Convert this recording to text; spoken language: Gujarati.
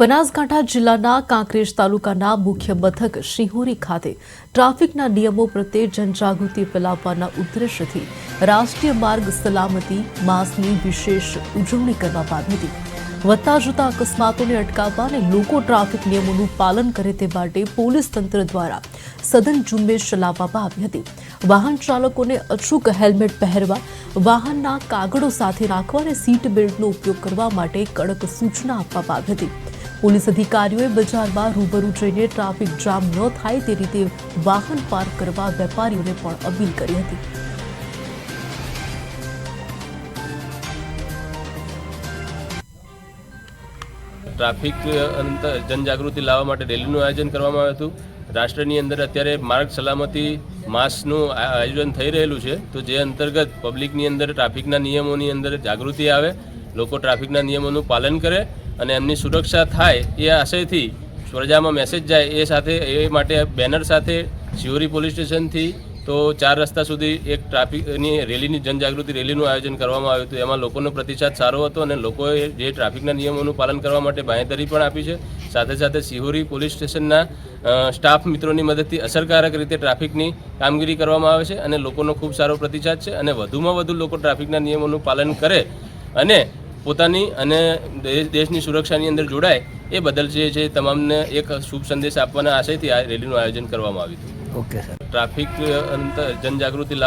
બનાસકાંઠા જિલ્લાના કાંકરેજ તાલુકાના મુખ્ય મથક શિહોરી ખાતે ટ્રાફિકના નિયમો પ્રત્યે જનજાગૃતિ ફેલાવવાના ઉદ્દેશ્યથી રાષ્ટ્રીય માર્ગ સલામતી માસની વિશેષ ઉજવણી કરવામાં આવી હતી. વધતા જતા અકસ્માતોને અટકાવવા અને લોકો ટ્રાફિક નિયમોનું પાલન કરે તે માટે પોલીસ તંત્ર દ્વારા સઘન ઝુંબેશ ચલાવવામાં આવી હતી. વાહન ચાલકોને અચૂક હેલ્મેટ પહેરવા, વાહનના કાગળો સાથે રાખવા અને સીટ બેલ્ટનો ઉપયોગ કરવા માટે કડક સૂચના આપવામાં આવી હતી. પોલીસ અધિકારીઓએ બજારમાં રૂબરૂ જઈને ટ્રાફિક જામ ન થાય તે રીતે વાહન પાર્ક કરવા વેપારીઓને પણ અપીલ કરી હતી. ટ્રાફિક જનજાગૃતિ લાવવા માટે રેલીનું આયોજન કરવામાં આવ્યું હતું. રાષ્ટ્રની અંદર અત્યારે માર્ગ સલામતી માસનું આયોજન થઈ રહેલું છે. તો જે અંતર્ગત પબ્લિકની અંદર ટ્રાફિકના નિયમોની અંદર જાગૃતિ આવે, લોકો ટ્રાફિકના નિયમોનું પાલન કરે અને એમની સુરક્ષા થાય એ આશયથી પ્રજામાં મેસેજ જાય એ સાથે, એ માટે બેનર સાથે શિવરી પોલીસ સ્ટેશનથી તો ચાર રસ્તા સુધી એક ટ્રાફિકની રેલીની, જનજાગૃતિ રેલીનું આયોજન કરવામાં આવ્યું હતું. એમાં લોકોનો પ્રતિસાદ સારો હતો અને લોકોએ જે ટ્રાફિકના નિયમોનું પાલન કરવા માટે બાંહેધરી પણ આપી છે. સાથે સાથે સિહોરી પોલીસ સ્ટેશનના સ્ટાફ મિત્રોની મદદથી અસરકારક રીતે ટ્રાફિકની કામગીરી કરવામાં આવે છે અને લોકોનો ખૂબ સારો પ્રતિસાદ છે અને વધુમાં વધુ લોકો ટ્રાફિકના નિયમોનું પાલન કરે અને પોતાની અને દેશ દેશની સુરક્ષાની અંદર જોડાય એ બદલ જે છે તમામને એક શુભ સંદેશ આપવાના આશયથી આ રેલીનું આયોજન કરવામાં આવ્યું હતું. ઓકે સર ટ્રાફિક અંતર જનજાગૃતિ